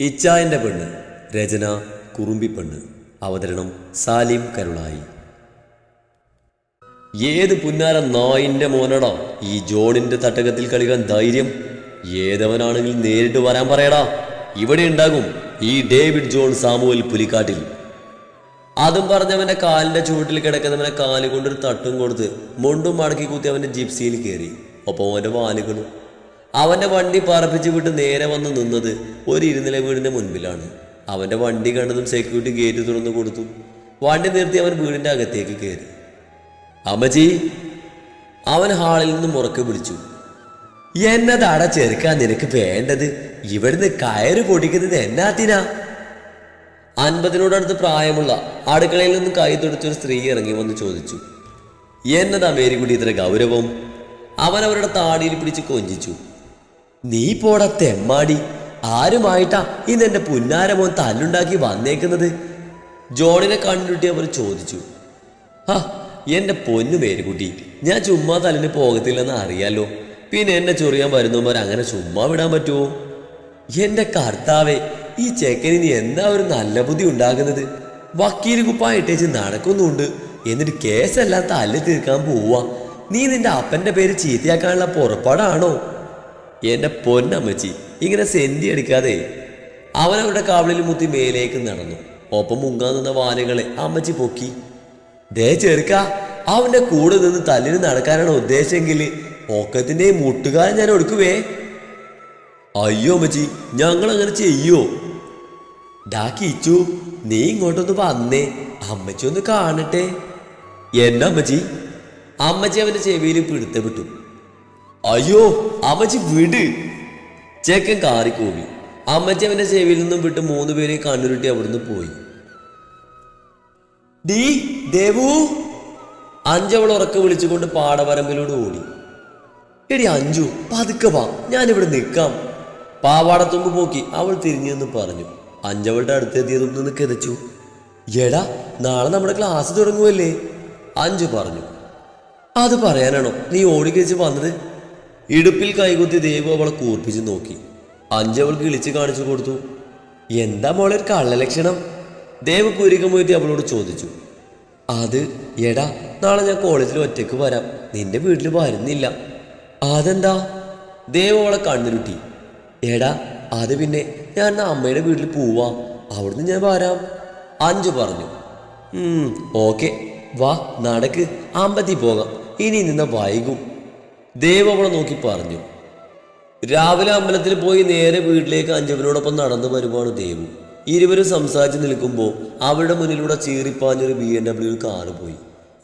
ഇച്ചായന്റെ പെണ്ണ് രചന കുറുമ്പിപ്പെണ്ണ് അവതരണം സാലിം കരുളായി. ഏത് പുന്നാര നായിന്റെ മോനടാ? ഈ ജോണിന്റെ തട്ടകത്തിൽ കളിക്കാൻ ധൈര്യം. ഏതവനാണെങ്കിൽ നേരിട്ട് വരാൻ പറയടാ. ഇവിടെ ഉണ്ടാകും ഈ ഡേവിഡ് ജോൺ സാമുവൽ പുലിക്കാട്ടിൽ. അതും പറഞ്ഞവന്റെ കാലിന്റെ ചുവട്ടിൽ കിടക്കുന്നവനെ കാലുകൊണ്ടൊരു തട്ടും കൊടുത്ത് മുണ്ടും മടക്കി കുത്തി അവന്റെ ജിപ്സിയിൽ കയറി. ഒപ്പം അവന്റെ വാലുകളും അവന്റെ വണ്ടി പറപ്പിച്ച് വിട്ട് നേരെ വന്ന് നിന്നത് ഒരു ഇരുനില വീടിന്റെ മുൻപിലാണ്. അവന്റെ വണ്ടി കണ്ടതും സെക്യൂരിറ്റി ഗേറ്റ് തുറന്നു കൊടുത്തു. വണ്ടി നിർത്തി അവൻ വീടിന്റെ അകത്തേക്ക് കയറി. അമ്മജി അവൻ ഹാളിൽ നിന്ന് മുറക്ക് പിടിച്ചു. എന്നതാട ചെറുക്കാൻ നിനക്ക് വേണ്ടത്? ഇവിടുന്ന് കയറ് പൊടിക്കുന്നത് എന്നാത്തിനാ? അൻപതിനോടടുത്ത് പ്രായമുള്ള അടുക്കളയിൽ നിന്ന് കൈ തൊടിച്ചൊരു സ്ത്രീ ഇറങ്ങി വന്ന് ചോദിച്ചു. എന്നതാ മേരിക്കുട്ടി ഇത്ര ഗൗരവം? അവൻ അവരുടെ താടിയിൽ പിടിച്ച് കൊഞ്ചിച്ചു. നീ പോടാ തെമ്മാടി. ആരുമായിട്ടാ ഇന്ന് എന്റെ പുന്നാരമോൻ തല്ലുണ്ടാക്കി വന്നേക്കുന്നത്? ജോണിനെ കണ്ടുട്ടി അവർ ചോദിച്ചു. ആ എന്റെ പൊന്നു പേരുകുട്ടി ഞാൻ ചുമ്മാ തല്ലിന് പോകത്തില്ലെന്ന് അറിയാലോ. പിന്നെ എന്നെ ചൊറിയാൻ വരുന്നവർ അങ്ങനെ ചുമ്മാ വിടാൻ പറ്റുമോ എന്റെ കർത്താവേ ഈ ചെക്കനിന് എന്താ ഒരു നല്ല ബുദ്ധി ഉണ്ടാകുന്നത്? വക്കീൽ കുപ്പായിട്ടേച്ച് നടക്കുന്നുണ്ട്. എന്നിട്ട് കേസെല്ലാം തല്ലി തീർക്കാൻ പോവാ. നീ നിന്റെ അപ്പന്റെ പേര് ചീത്തയാക്കാനുള്ള പുറപ്പാടാണോ? എന്റെ പൊന്നമ്മച്ചി ഇങ്ങനെ സെന്തി അടിക്കാതെ അവൻ അവരുടെ കാവളിൽ മുത്തി മേലേക്ക് നടന്നു. ഒപ്പം മുങ്ങാൻ നിന്ന വാനകളെ അമ്മച്ചി പൊക്കി. ദേ ചെറുക്ക അവന്റെ കൂടെ നിന്ന് തല്ലിന് നടക്കാനാണ് ഉദ്ദേശമെങ്കിൽ ഒക്കത്തിന്റെ മുട്ടുകാരൻ ഞാൻ ഒടുക്കുവേ. അയ്യോ അമ്മച്ചി ഞങ്ങൾ അങ്ങനെ ചെയ്യോ? ഡാ കിച്ചു നീ ഇങ്ങോട്ടൊന്ന് വന്നേ അമ്മച്ചി ഒന്ന് കാണട്ടെ. എന്നാ അമ്മച്ചി അമ്മച്ചി അവന്റെ ചെവിയിൽ പിടുത്ത വിട്ടു. അയ്യോ അമ്മച്ചി വിട്. ചേക്കൻ കാറിക്കോടി അമ്മച്ചി അവന്റെ ചെവിയിൽ നിന്നും വിട്ട് മൂന്ന് പേരെ കണ്ണുരുട്ടി അവിടുന്ന് പോയി. ഡീ ദേവു. അഞ്ചവൾ ഉറക്ക വിളിച്ചുകൊണ്ട് പാടവരമ്പിലൂടെ ഓടി. എടി അഞ്ചു പതുക്കെ വാ ഞാനിവിടെ നിൽക്കാം. പാവാടത്തുമ്പ് പോക്കി അവൾ തിരിഞ്ഞു നിന്ന് പറഞ്ഞു. അഞ്ചവളുടെ അടുത്തെത്തിയതും നിന്ന് കിതച്ചു. എടാ നാളെ നമ്മുടെ ക്ലാസ് തുടങ്ങുമല്ലേ അഞ്ചു പറഞ്ഞു. അത് പറയാനാണോ? നീ ഓടിക്കഴിച്ച് വന്നത്? ഇടുപ്പിൽ കൈകുത്തി ദേവു അവളെ കൂർപ്പിച്ച് നോക്കി. അഞ്ചവൾക്ക് ഇളിച്ച് കാണിച്ചു കൊടുത്തു. എന്താ മോളെ ഒരു കള്ളലക്ഷണം? ദേവ് കുരികമുയറ്റി അവളോട് ചോദിച്ചു. അത് എടാ നാളെ ഞാൻ കോളേജിൽ ഒറ്റയ്ക്ക് വരാം. നിന്റെ വീട്ടിൽ വരുന്നില്ല. അതെന്താ? ദേവ് അവളെ കണ്ണുരുട്ടി. എടാ അത് പിന്നെ ഞാൻ അമ്മയുടെ വീട്ടിൽ പോവാ. അവിടുന്ന് ഞാൻ വരാം. അഞ്ചു പറഞ്ഞു. ഓക്കെ. വാ നടക്ക്. അമ്പത്തി പോകാം. ഇനി നിന്ന വൈകും. ദേവ് അവളെ നോക്കി പറഞ്ഞു രാവിലെ അമ്പലത്തിൽ പോയി നേരെ വീട്ടിലേക്ക് അഞ്ചവനോടൊപ്പം നടന്നു വരുവാണ് ദേവു. ഇരുവരും സംസാരിച്ച് നിൽക്കുമ്പോൾ അവരുടെ മുന്നിലൂടെ ചീറിപ്പാഞ്ഞൊരു ബി എം ഡബ്ല്യു കാറ് പോയി.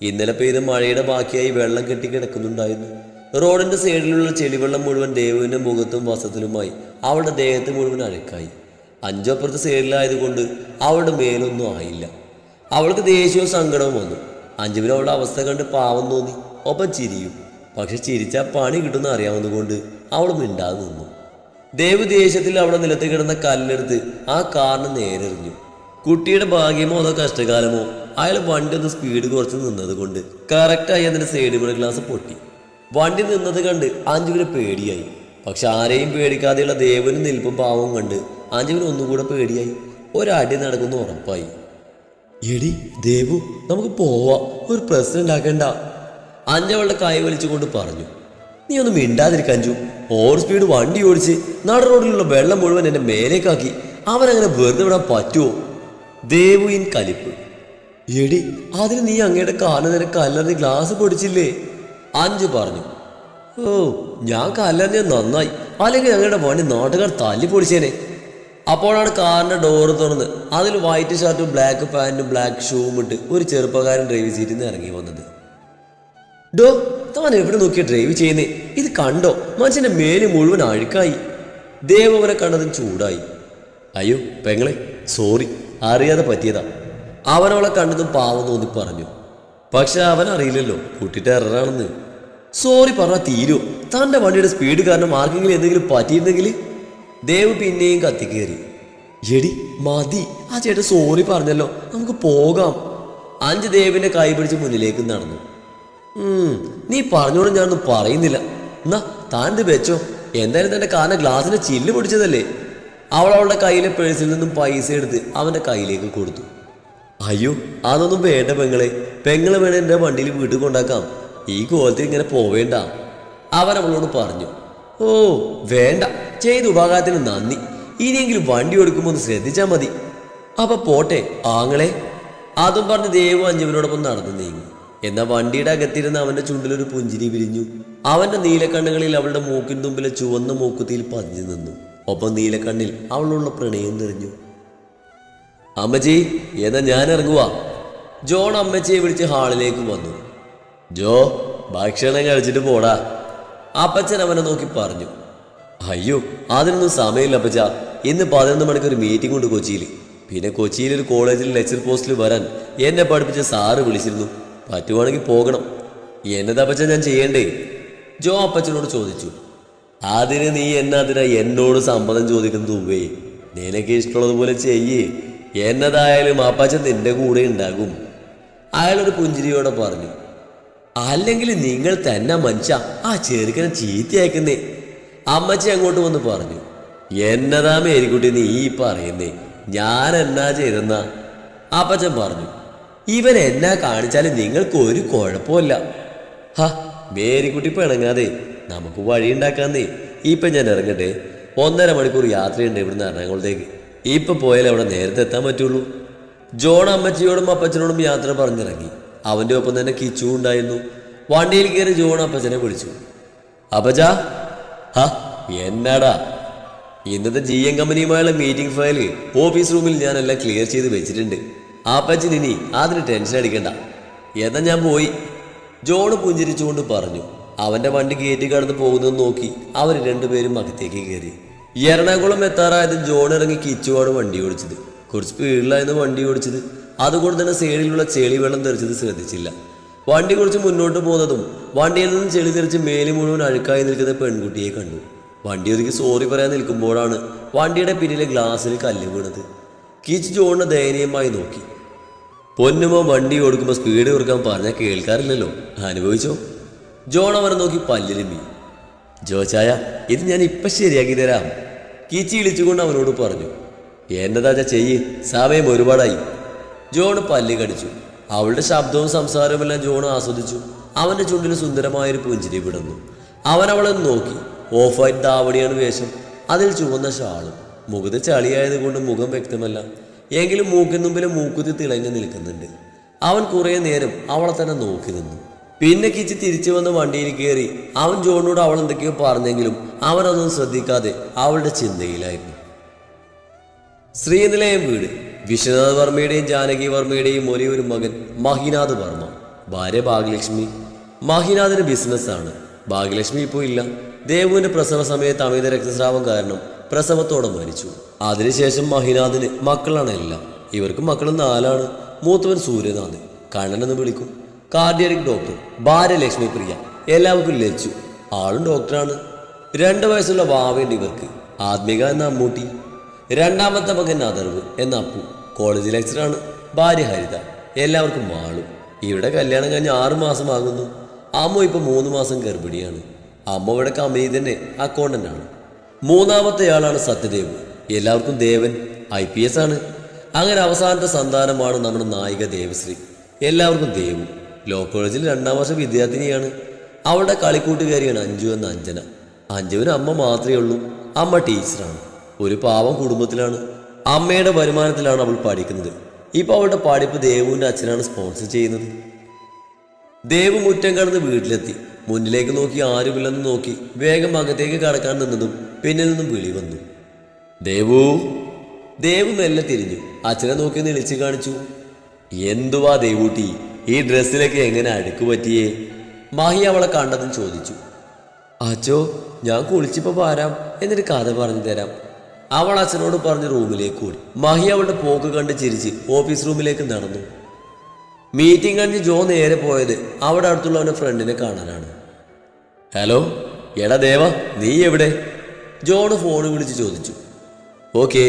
ഇന്നലെ പെയ്ത മഴയുടെ ബാക്കിയായി വെള്ളം കെട്ടി കിടക്കുന്നുണ്ടായിരുന്നു. റോഡിന്റെ സൈഡിലുള്ള ചെളിവെള്ളം മുഴുവൻ ദേവുവിന്റെ മുഖത്തും വസത്തിലുമായി അവളുടെ ദേഹത്ത് മുഴുവൻ അഴുക്കായി. അഞ്ചപ്പുറത്ത് സൈഡിലായതുകൊണ്ട് അവളുടെ മേലൊന്നും ആയില്ല. അവൾക്ക് ദേഷ്യവും സങ്കടവും വന്നു. അഞ്ജുവിന് അവളുടെ അവസ്ഥ കണ്ട് പാവം തോന്നി. ഒപ്പം ചിരിയും. പക്ഷെ ചിരിച്ചാൽ പണി കിട്ടുന്ന അറിയാവുന്നതുകൊണ്ട് അവൾ മിണ്ടാതെ നിന്നു. ദേവ് ദേഷ്യത്തിൽ അവിടെ നിലത്ത് കിടന്ന കല്ലെടുത്ത് ആ കാറിന് നേരെറിഞ്ഞു കുട്ടിയുടെ ഭാഗ്യമോ അതോ കഷ്ടകാലമോ അയാൾ വണ്ടി ഒന്ന് സ്പീഡ് കുറച്ച് നിന്നത് കൊണ്ട് കറക്റ്റായി അതിന്റെ സൈഡ് മിറർ ഗ്ലാസ് പൊട്ടി. വണ്ടി നിന്നത് കണ്ട് അഞ്ജുവിന് പേടിയായി. പക്ഷെ ആരെയും പേടിക്കാതെയുള്ള ദേവനും നിൽപ്പും പാവവും കണ്ട് അഞ്ജുവിന് ഒന്നുകൂടെ പേടിയായി. ഒരടി നടക്കുന്നു ഉറപ്പായി. എടി ദേവു നമുക്ക് പോവാം. ഒരു പ്രശ്നം ഉണ്ടാക്കണ്ട. അഞ്ചവളുടെ കൈ വലിച്ചുകൊണ്ട് പറഞ്ഞു നീ ഒന്ന് മിണ്ടാതിരിക്കാൻ ചു ഓവർ സ്പീഡ് വണ്ടി ഓടിച്ച് നട റോഡിലുള്ള വെള്ളം മുഴുവൻ എന്നെ മേലേക്കാക്കി. അവനങ്ങനെ വെറുതെ വിടാൻ പറ്റുമോ ദേവുയിൻ കലിപ്പ്. എടി അതിന് നീ അങ്ങയുടെ കാലിന് നിനക്ക് കല്ലറിഞ്ഞ് ഗ്ലാസ് പൊടിച്ചില്ലേ? അഞ്ചു പറഞ്ഞു ഓ ഞാൻ കല്ലറിഞ്ഞ നന്നായി. അല്ലെങ്കിൽ ഞങ്ങളുടെ വണ്ടി നാട്ടുകാർ തല്ലി പൊടിച്ചേനെ. അപ്പോഴാണ് കാറിന്റെ ഡോറ് തുറന്ന് അതിൽ വൈറ്റ് ഷർട്ടും ബ്ലാക്ക് പാന്റും ബ്ലാക്ക് ഷൂവും ഇട്ട് ഒരു ചെറുപ്പക്കാരൻ ഡ്രൈവ് നിന്ന് ഇറങ്ങി വന്നത്. ഡോ താൻ എവിടെ നോക്കിയ ഡ്രൈവ് ചെയ്യുന്നേ. ഇത് കണ്ടോ? മനുഷ്യന്റെ മേൽ മുഴുവൻ അഴുക്കായി. ദേവവനെ കണ്ടതും ചൂടായി. അയ്യോ പെങ്ങളെ സോറി അറിയാതെ പറ്റിയതാ. അവനവളെ കണ്ടതും പാവം തോന്നി പറഞ്ഞു. പക്ഷെ അവൻ അറിയില്ലല്ലോ കൂട്ടിട്ട് എററാണെന്ന്. സോറി പറഞ്ഞാൽ തീരോ. തന്റെ വണ്ടിയുടെ സ്പീഡ് കാരണം ആർക്കെങ്കിലും എന്തെങ്കിലും പറ്റിയിരുന്നെങ്കിൽ ദേവ് പിന്നെയും കത്തിക്കേറി. എടി മതി. ആ ചേട്ടൻ സോറി പറഞ്ഞല്ലോ. നമുക്ക് പോകാം. അഞ്ച് ദേവിന്റെ കൈ പിടിച്ച് മുന്നിലേക്ക് നടന്നു. നീ പറഞ്ഞോണ്ട് ഞാനൊന്നും പറയുന്നില്ല. എന്നാ താൻ ഇത് വെച്ചോ എന്തായാലും തന്റെ കാരണം ഗ്ലാസിന്റെ ചില്ല് പിടിച്ചതല്ലേ? അവൾ അവളുടെ കയ്യിലെ പേഴ്സിൽ നിന്നും പൈസ എടുത്ത് അവന്റെ കയ്യിലേക്ക് കൊടുത്തു. അയ്യോ അതൊന്നും വേണ്ട പെങ്ങളെ. പെങ്ങളെ വേണേ എന്റെ വണ്ടിയിൽ വീട്ടിൽ കൊണ്ടാക്കാം. ഈ കോലത്തിൽ ഇങ്ങനെ പോവേണ്ട. അവൻ അവളോട് പറഞ്ഞു ഓ വേണ്ട. ചെയ്ത ഉപകാരത്തിന് നന്ദി. ഇനിയെങ്കിലും വണ്ടി ഓടിക്കുമ്പോൾ ഒന്ന് ശ്രദ്ധിച്ചാൽ മതി. അപ്പൊ പോട്ടെ ആങ്ങളെ. അതും പറഞ്ഞ് ദേവു അഞ്ജുവിനോടൊപ്പം നടന്നു നീങ്ങി. എന്നാൽ വണ്ടിയുടെ അകത്തിരുന്ന് അവന്റെ ചുണ്ടിലൊരു പുഞ്ചിരി വിരിഞ്ഞു. അവന്റെ നീലക്കണ്ണുകളിൽ അവളുടെ മൂക്കിൻ തുമ്പിലെ ചുവന്ന മൂക്കുത്തിയിൽ പതിഞ്ഞു നിന്നു. ഒപ്പം നീലക്കണ്ണിൽ അവളുള്ള പ്രണയം നിറഞ്ഞു. അമ്മജി എന്നാ ഞാൻ ഇറങ്ങുക ജോൺ അമ്മച്ചിയെ വിളിച്ച് ഹാളിലേക്ക് വന്നു. ജോ ഭക്ഷണം കഴിച്ചിട്ട് പോടാ. അപ്പച്ചൻ അവനെ നോക്കി പറഞ്ഞു. അയ്യോ അതിനൊന്നും സമയമില്ല അപ്പച്ച. ഇന്ന് പതിനൊന്ന് മണിക്ക് ഒരു മീറ്റിംഗ് ഉണ്ട് കൊച്ചിയിൽ. പിന്നെ കൊച്ചിയിൽ ഒരു കോളേജിൽ ലെക്ചർ പോസ്റ്റിൽ വരാൻ എന്നെ പഠിപ്പിച്ച സാറ് വിളിച്ചിരുന്നു. പറ്റുവാണെങ്കിൽ പോകണം. എന്നതാ അപ്പച്ച ഞാൻ ചെയ്യണ്ടേ? ജോ അപ്പച്ചനോട് ചോദിച്ചു. അതിന് നീ എന്നതിനാ എന്നോട് സമ്മതം ചോദിക്കുന്നത് ഉവേ നിനക്ക് ഇഷ്ടമുള്ളതുപോലെ ചെയ്യേ. എന്നതായാലും അപ്പച്ചൻ നിന്റെ കൂടെ ഉണ്ടാകും. അയാളൊരു പുഞ്ചിരിയോടെ പറഞ്ഞു. അല്ലെങ്കിൽ നിങ്ങൾ തന്നെ മനുഷ്യ ആ ചെറുക്കനെ ചീത്തയാക്കുന്നേ അമ്മച്ചി അങ്ങോട്ട് വന്ന് പറഞ്ഞു. എന്നതാ മേരിക്കുട്ടി നീ പറയുന്നേ? ഞാൻ എന്നാ ചെയ്തെന്നാ? അപ്പച്ചൻ പറഞ്ഞു. ഇവൻ എന്നാ കാണിച്ചാലും നിങ്ങൾക്ക് ഒരു കുഴപ്പമില്ല. ഹ മേരിക്കുട്ടി പിണങ്ങാതെ നമുക്ക് വഴി ഉണ്ടാക്കാന്നേ. ഇപ്പം ഞാൻ ഇറങ്ങട്ടെ. ഒന്നര മണിക്കൂർ യാത്രയുണ്ട് ഇവിടുന്ന് എറണാകുളത്തേക്ക്. ഇപ്പം പോയാലേ അവിടെ നേരത്തെ എത്താൻ പറ്റുള്ളൂ. ജോൺ അമ്മച്ചിയോടും അപ്പച്ചനോടും യാത്ര പറഞ്ഞിറങ്ങി. അവന്റെ ഒപ്പം തന്നെ കിച്ചു ഉണ്ടായിരുന്നു. വണ്ടിയിൽ കയറി ജോൺ അപ്പച്ചനെ വിളിച്ചു. അപ്പച്ച ഹാ എന്നാടാ? ഇന്നത്തെ ജി എം കമ്പനിയുമായുള്ള മീറ്റിംഗ് ഫയൽ ഓഫീസ് റൂമിൽ ഞാനെല്ലാം ക്ലിയർ ചെയ്ത് വെച്ചിട്ടുണ്ട്. അപ്പച്ചൻ ഇനി അതിന് ടെൻഷൻ അടിക്കണ്ട. എന്നാ ഞാൻ പോയി. ജോണ് പുഞ്ചിരിച്ചുകൊണ്ട് പറഞ്ഞു. അവന്റെ വണ്ടി ഗേറ്റ് കടന്ന് പോകുന്നത് നോക്കി അവർ രണ്ടുപേരും അകത്തേക്ക് കയറി. എറണാകുളം എത്താറായത് ജോൺ ഇറങ്ങി കിച്ചുവാണ് വണ്ടി ഓടിച്ചത്. കുറച്ച് സ്പീഡിലായിരുന്നു വണ്ടി ഓടിച്ചത്. അതുകൊണ്ട് തന്നെ സൈഡിലുള്ള ചെളി വെള്ളം തെറിച്ചത് ശ്രദ്ധിച്ചില്ല. വണ്ടി കുറച്ച് മുന്നോട്ട് പോകുന്നതും വണ്ടിയിൽ നിന്നും ചെളി തെറിച്ച് മേലി മുഴുവൻ അഴുക്കായി നിൽക്കുന്ന പെൺകുട്ടിയെ കണ്ടു. വണ്ടി ഒതുക്കി സോറി പറയാൻ നിൽക്കുമ്പോഴാണ് വണ്ടിയുടെ പിന്നിലെ ഗ്ലാസ്സിൽ കല്ല് വീണത്. കിച്ച് ജോണിനെ ദയനീയമായി നോക്കി. പൊന്നുമോ വണ്ടി ഓടിക്കുമ്പോൾ സ്പീഡ് കൊടുക്കാൻ പറഞ്ഞാൽ കേൾക്കാറില്ലല്ലോ. അനുഭവിച്ചോ? ജോൺ അവനെ നോക്കി പല്ലിലുമ്പി ജോച്ചായ ഇത് ഞാൻ ഇപ്പം ശരിയാക്കി തരാം. കീച്ചി ഇളിച്ചുകൊണ്ട് അവനോട് പറഞ്ഞു. എന്നതാച്ച ചെയ്യ് സമയം ഒരുപാടായി. ജോൺ പല്ല് കടിച്ചു. അവളുടെ ശബ്ദവും സംസാരവുമെല്ലാം ജോൺ ആസ്വദിച്ചു. അവന്റെ ചുണ്ടിൽ സുന്ദരമായൊരു പുഞ്ചിരി വിടുന്നു അവൻ അവളെ നോക്കി. ഓഫ് വൈറ്റ് ദാവണിയാണ് വേഷം. അതിൽ ചുവന്ന ഷാളും. മുഖത്ത് ചളിയായത് കൊണ്ട് മുഖം വ്യക്തമല്ല. എങ്കിലും മൂക്കിന് മുമ്പിൽ മൂക്കുത്തി തിളങ്ങി നിൽക്കുന്നുണ്ട്. അവൻ കുറേ നേരം അവളെ തന്നെ നോക്കി നിന്നു. പിന്നെ കിച്ച് തിരിച്ചു വന്ന് വണ്ടിയിൽ കയറി അവൻ ജോണിനോട് അവൾ എന്തൊക്കെയോ പറഞ്ഞെങ്കിലും അവനൊന്നും ശ്രദ്ധിക്കാതെ അവളുടെ ചിന്തയിലായിരുന്നു. ശ്രീനിലയം വീട് വിശ്വനാഥ് വർമ്മയുടെയും ജാനകി വർമ്മയുടെയും ഒരേ ഒരു മകൻ മഹിനാഥ് വർമ്മ. ഭാര്യ ഭാഗ്യലക്ഷ്മി. മഹിനാഥിന് ബിസിനസ്സാണ് ഭാഗ്യലക്ഷ്മി ഇപ്പോൾ ഇല്ല. ദേവുവിന്റെ പ്രസവ സമയത്ത് അമിത രക്തസ്രാവം കാരണം പ്രസവത്തോടെ മരിച്ചു. അതിനുശേഷം മഹിനാഥിന് മക്കളാണ് എല്ലാം. ഇവർക്ക് മക്കൾ നാലാണ്. മൂത്തവൻ സൂര്യനാഥ് കണ്ണനെന്ന് വിളിക്കും. കാർഡിയറിക് ഡോക്ടർ ഭാര്യ ലക്ഷ്മി പ്രിയ എല്ലാവർക്കും ലച്ചു ആളും ഡോക്ടറാണ്. രണ്ട് വയസ്സുള്ള വാവേണ്ടി ഇവർക്ക്. ആത്മിക എന്ന അമ്മൂട്ടി. രണ്ടാമത്തെ മകൻ അതർവ് എന്ന അപ്പു. കോളേജ് ലെക്ചറാണ്. ഭാര്യ ഹരിത. എല്ലാവർക്കും മാളും ഇവിടെ കല്യാണം കഴിഞ്ഞ് ആറ് മാസമാകുന്നു അമ്മ ഇപ്പോൾ മൂന്ന് മാസം ഗർഭിണിയാണ്. അമ്മ ഇവിടെ കമ്പനി തന്നെ അക്കൗണ്ടന്റ് ആണ്. മൂന്നാമത്തെ ആളാണ് സത്യദേവ്. എല്ലാവർക്കും ദേവൻ ഐ പി എസ് ആണ്. അങ്ങനെ അവസാനത്തെ സന്താനമാണ് നമ്മുടെ നായിക ദേവശ്രീ. എല്ലാവർക്കും ദേവു. ലോ കോളേജിൽ രണ്ടാം വർഷ വിദ്യാർത്ഥിനിയാണ്. അവളുടെ കളിക്കൂട്ടുകാരിയാണ് അഞ്ജു എന്ന അഞ്ജന. അഞ്ജുവിന് അമ്മ മാത്രമേ ഉള്ളൂ. അമ്മ ടീച്ചറാണ് ഒരു പാവം കുടുംബത്തിലാണ്. അമ്മയുടെ വരുമാനത്തിലാണ് അവൾ പഠിക്കുന്നത്. ഇപ്പൊ അവളുടെ പഠിപ്പ് ദേവുവിന്റെ അച്ഛനാണ് സ്പോൺസർ ചെയ്യുന്നത്. ദേവ് മുറ്റം കടന്ന് വീട്ടിലെത്തി. മുന്നിലേക്ക് നോക്കി ആരുമില്ലെന്ന് നോക്കി വേഗം അകത്തേക്ക് കടക്കാൻ നിന്നതും പിന്നിൽ നിന്നും വിളി വന്നു. ദേവു ദേവു മെല്ലെ തിരിഞ്ഞു. അച്ഛനെ നോക്കി നിളിച്ചു കാണിച്ചു. എന്തുവാ ദേവൂട്ടി ഈ ഡ്രസ്സിലൊക്കെ എങ്ങനെ അടുക്ക് പറ്റിയേ? മാഹി അവളെ കണ്ടതും ചോദിച്ചു. അച്ചോ ഞാൻ കുളിച്ചിപ്പോ വരാം എന്നിട്ട് കഥ പറഞ്ഞു തരാം. അവൾ അച്ഛനോട് പറഞ്ഞ് റൂമിലേക്ക് ഓടി. മാഹി അവളുടെ പോക്ക് കണ്ട് ചിരിച്ച് ഓഫീസ് റൂമിലേക്ക് നടന്നു. മീറ്റിംഗ് കഴിഞ്ഞ് ജോ നേരെ പോയത് അവിടെ അടുത്തുള്ള അവന്റെ ഫ്രണ്ടിനെ കാണാനാണ്. ഹലോ എടാ ദേവ നീ എവിടെ? ജോണ് ഫോൺ വിളിച്ച് ചോദിച്ചു. ഓക്കെ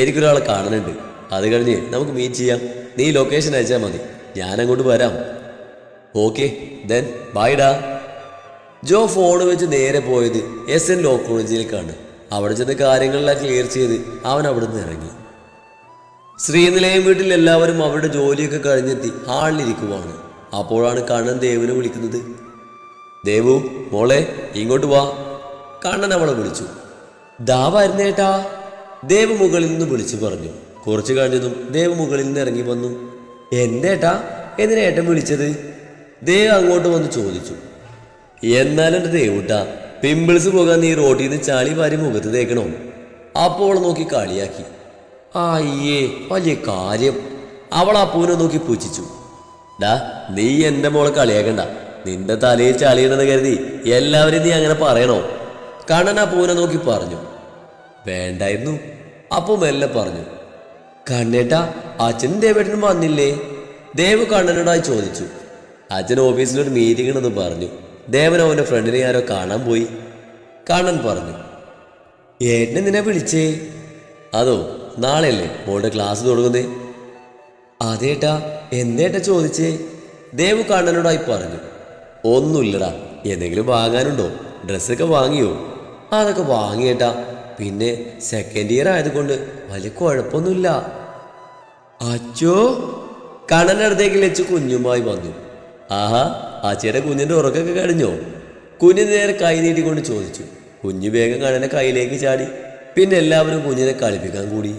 എനിക്കൊരാളെ കാണുന്നുണ്ട് അത് കഴിഞ്ഞ് നമുക്ക് മീറ്റ് ചെയ്യാം. നീ ലൊക്കേഷൻ അയച്ചാൽ മതി. ഞാൻ അങ്ങോട്ട് വരാം okay then bye Jo phone വെച്ച് നേരെ പോയത് എസ് എൻ ലോ കോളേജിലേക്കാണ് അവിടെ ചെന്ന് കാര്യങ്ങളെല്ലാം ക്ലിയർ ചെയ്ത് അവൻ അവിടെ നിന്ന് ഇറങ്ങി. ശ്രീനിലയം വീട്ടിൽ എല്ലാവരും അവരുടെ ജോലിയൊക്കെ കഴിഞ്ഞെത്തി ഹാളിലിരിക്കുവാണ്. അപ്പോഴാണ് കണ്ണൻ ദേവനെ വിളിക്കുന്നത്. ദേവു മോളെ ഇങ്ങോട്ട് വാ. കണ്ണൻ അവളെ വിളിച്ചു. ദാ വരുന്നേട്ടാ ദേവ് മുകളിൽ നിന്ന് വിളിച്ചു പറഞ്ഞു. കുറച്ചു കഴിഞ്ഞതും ദേവ് മുകളിൽ നിന്ന് ഇറങ്ങി വന്നു. എന്തേട്ടാ എന്തിനാ ഏട്ടൻ വിളിച്ചത്? ദേവ് അങ്ങോട്ട് വന്ന് ചോദിച്ചു. എന്നാലും എന്റെ ദേവുട്ടാ പിമ്പിൾസ് പോകാൻ നീ റോട്ടിൽ നിന്ന് ചാളി വാരി മുഖത്ത് തേക്കണോ? അപ്പോൾ നോക്കി കളിയാക്കി. അയ്യേ വലിയ കാര്യം. അവൾ അപ്പൂനെ നോക്കി പൂച്ചിച്ചു. ഡാ നീ എന്റെ മോളെ കളിയാക്കണ്ട. നിന്റെ തലയിൽ ചളിയിടുന്ന കരുതി എല്ലാവരും നീ അങ്ങനെ പറയണോ? കണ്ണൻ പൂനെ നോക്കി പറഞ്ഞു. വേണ്ടായിരുന്നു. അപ്പോൾ മെല്ലെ പറഞ്ഞു. കണ്ണേട്ടാ അച്ഛൻ ദേവേട്ടനും വന്നില്ലേ? ദേവ് കണ്ണനോടായി ചോദിച്ചു. അച്ഛൻ ഓഫീസിലൊരു മീറ്റിംഗ് ഉണ്ടെന്ന് പറഞ്ഞു. ദേവൻ അവന്റെ ഫ്രണ്ടിനെ ആരോ കാണാൻ പോയി. കണ്ണൻ പറഞ്ഞു. ഏട്ടനെ നിന്നെ വിളിച്ചേ? അതോ നാളെയല്ലേ മോളുടെ ക്ലാസ് തുടങ്ങുന്നേ? അതേട്ടാ എന്തേട്ടാ ചോദിച്ചേ? ദേവ് കണ്ണനോടായി പറഞ്ഞു. ഒന്നുമില്ലടാ. എന്തെങ്കിലും വാങ്ങാനുണ്ടോ? ഡ്രസ്സൊക്കെ വാങ്ങിയോ? അതൊക്കെ വാങ്ങിയേട്ടാ. പിന്നെ സെക്കൻഡ് ഇയർ ആയതുകൊണ്ട് വലിയ കുഴപ്പമൊന്നുമില്ല. അച്ചോ കണ്ണന്റെ അടുത്തേക്ക് ലച്ച് കുഞ്ഞുമായി വന്നു. ആഹാ അച്ചയുടെ കുഞ്ഞിന്റെ ഉറക്കൊക്കെ കഴിഞ്ഞോ? കുഞ്ഞിന് നേരെ കൈ നീട്ടിക്കൊണ്ട് ചോദിച്ചു. കുഞ്ഞു വേഗം കണ്ണനെ കയ്യിലേക്ക് ചാടി. പിന്നെ എല്ലാവരും കുഞ്ഞിനെ കളിപ്പിക്കാൻ കൂടി.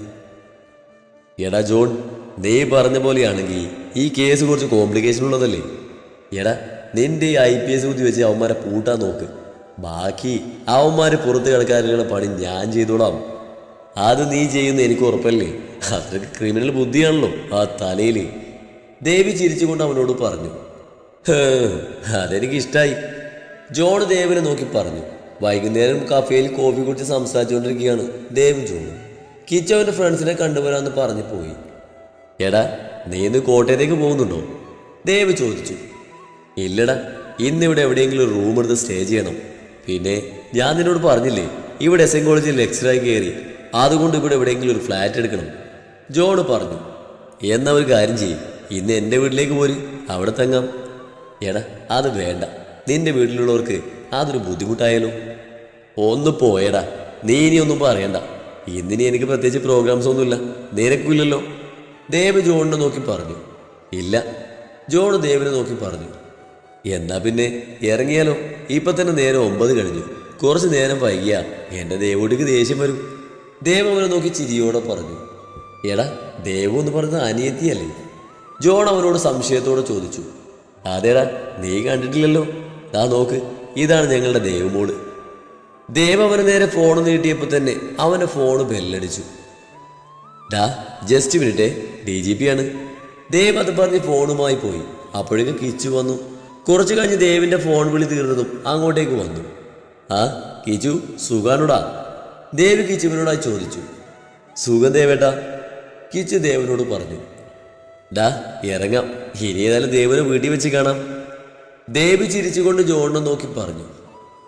എടാ ജോൺ നീ പറഞ്ഞ പോലെയാണെങ്കിൽ ഈ കേസ് കുറച്ച് കോംപ്ലിക്കേഷൻ ഉള്ളതല്ലേ? എടാ നിന്റെ ഈ ഐ പി എസ് ബുദ്ധി വെച്ച് അവന്മാരെ പൂട്ടാൻ നോക്ക്. ബാക്കി അവന്മാർ പുറത്ത് കിടക്കാനുള്ള പണി ഞാൻ ചെയ്തോളാം. അത് നീ ചെയ്യുന്ന എനിക്ക് ഉറപ്പല്ലേ? അതൊക്കെ ക്രിമിനൽ ബുദ്ധിയാണല്ലോ ആ തലയിൽ ദേവി ചിരിച്ചുകൊണ്ട് അവനോട് പറഞ്ഞു അതെനിക്കിഷ്ടായി ജോൺ ദേവിനെ നോക്കി പറഞ്ഞു വൈകുന്നേരം കഫേയിൽ കോഫി കുടിച്ച് സംസാരിച്ചുകൊണ്ടിരിക്കുകയാണ് ദേവ് ജോണും. കിച്ചു അവന്റെ ഫ്രണ്ട്സിനെ കണ്ടുവരാമെന്ന് പറഞ്ഞു പോയി. എടാ നീ ഇന്ന് കോട്ടയത്തേക്ക് പോകുന്നുണ്ടോ? ദേവ് ചോദിച്ചു. ഇല്ലടാ ഇന്നിവിടെ എവിടെയെങ്കിലും ഒരു റൂം എടുത്ത് സ്റ്റേ ചെയ്യണം. പിന്നെ ഞാൻ നിന്നോട് പറഞ്ഞില്ലേ ഇവിടെ എസ് എൻ കോളേജിൽ ലെക്ചറായി കയറി അതുകൊണ്ട് ഇവിടെ എവിടെയെങ്കിലും ഒരു ഫ്ലാറ്റ് എടുക്കണം. ജോണ് പറഞ്ഞു എന്നാ ഒരു കാര്യം ചെയ്യും ഇന്ന് എന്റെ വീട്ടിലേക്ക് പോര് അവിടെ തങ്ങാം. എടാ അത് വേണ്ട നിന്റെ വീട്ടിലുള്ളവർക്ക് അതൊരു ബുദ്ധിമുട്ടായാലോ ഒന്ന് പോയടാ നീ ഇനി ഒന്നും പറയണ്ട. ഇന്നിനി എനിക്ക് പ്രത്യേകിച്ച് പ്രോഗ്രാംസ് ഒന്നുമില്ല നിനക്കില്ലല്ലോ ദേവ് ജോണിനെ നോക്കി പറഞ്ഞു ഇല്ല. ജോണ് ദേവിനെ നോക്കി പറഞ്ഞു എന്നാ പിന്നെ ഇറങ്ങിയാലോ? ഇപ്പൊ തന്നെ നേരം ഒമ്പത് കഴിഞ്ഞു. കുറച്ച് നേരം വൈകിയ. എന്റെ ദേവോടിക്ക് ദേഷ്യം വരും. ദേവ് അവനെ നോക്കി ചിരിയോടെ പറഞ്ഞു. എടാ ദേവു എന്ന് പറയുന്നത് അനിയത്തിയല്ലേ? ജോൺ അവനോട് സംശയത്തോടെ ചോദിച്ചു. അതേടാ നീ കണ്ടിട്ടില്ലല്ലോ. ദാ നോക്ക് ഇതാണ് ഞങ്ങളുടെ ദേവമോൾ. ദേവ് അവന് നേരെ ഫോൺ നീട്ടിയപ്പോൾ തന്നെ അവന്റെ ഫോണ് ബെല്ലടിച്ചു ഡാ just minute D G P ആണ്. ദേവ് അത് പറഞ്ഞ് ഫോണുമായി പോയി. അപ്പോഴേക്കും കിച്ചു വന്നു. കുറച്ചു കഴിഞ്ഞ് ദേവിന്റെ ഫോൺ വിളി തീർന്നതും അങ്ങോട്ടേക്ക് വന്നു. ആ കിച്ചു സുഖാനുടാ ദേവ് കിച്ചുവിനോടായി ചോദിച്ചു. സുഖം ദേവേട്ടാ. കിച്ചു ദേവനോട് പറഞ്ഞു. ഡാ ഇറങ്ങാം. ഇനി ഏതായാലും ദേവനെ വീട്ടിൽ വെച്ച് കാണാം. ദേവി ചിരിച്ചുകൊണ്ട് ജോണിനെ നോക്കി പറഞ്ഞു.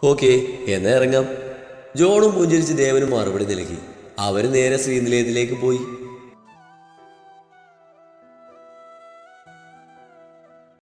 ഓക്കെ എന്നാ ഇറങ്ങാം. ജോണും പുഞ്ചിരിച്ച് ദേവന് മറുപടി നൽകി. അവർ നേരെ ശ്രീനിലയത്തിലേക്ക് പോയി.